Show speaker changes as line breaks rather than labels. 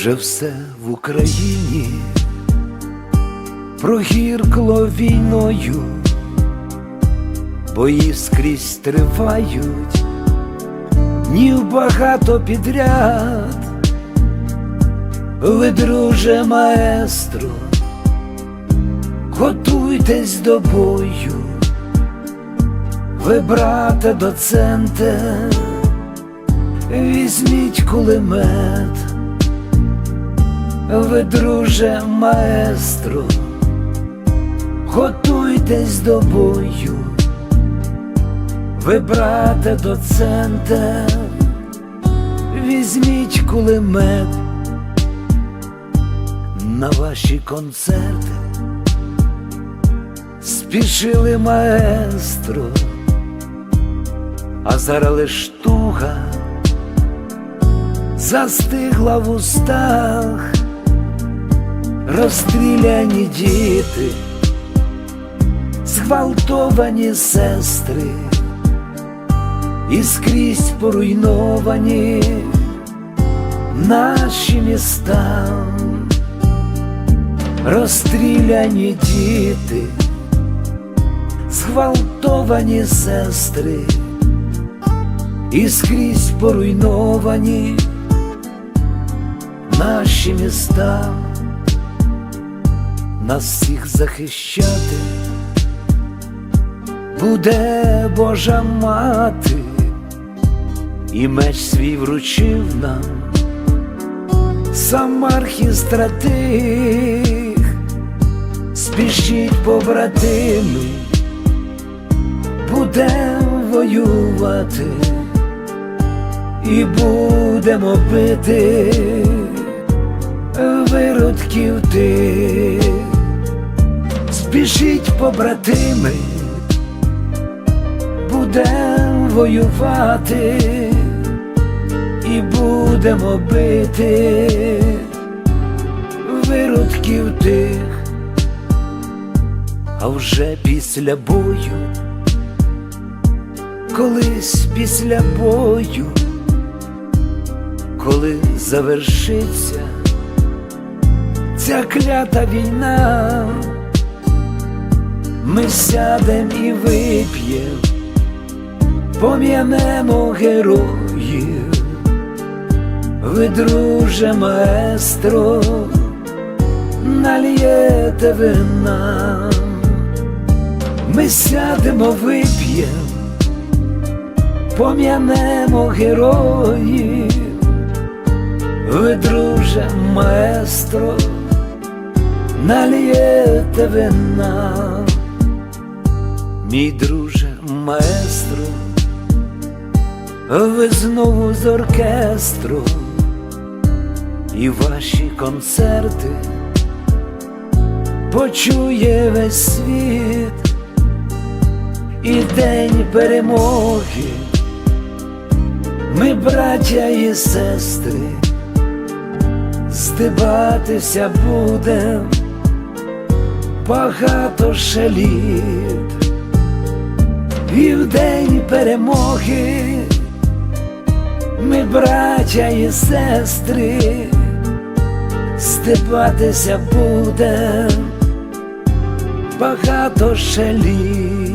Вже все в Україні. Прогіркло війною, бої скрізь тривають, днів багато підряд. Ви, друже маестро, готуйтесь до бою, ви, брате доценте, візьміть кулемет, ви, друже маестро, готуйтесь до бою, ви, брате доценте, візьміть кулемет на ваші концерти. Спішили маестро, а зараз лиш туга застигла в устах, розстріляні діти, зґвалтовані сестри, і скрізь поруйновані наші міста розстріляні діти, зґвалтовані сестри, і скрізь поруйновані наші міста, Нас всіх захищати. Буде Божа мати, і меч свій вручив нам сам архістратих, спішіть побратими, будем воювати і будемо бити виродків тих, спішіть побратими, будем воювати і будемо бити виродків тих, а вже після бою, колись після бою, коли завершиться ця клята війна, ми сядем і вип'єм, пом'янемо героїв. Ви, друже маестро, нальєте вина, ми сядемо, вип'єм, пом'янемо героїв, ви, друже маестро, нальєте вина, мій друже маестро. Ви знову з оркестром і ваші концерти почує весь світ. І день перемоги, ми, браття і сестри, здибатися будем. Багато ще літ, і в день перемоги. Ми, браття і сестри, степатися будем багато літ.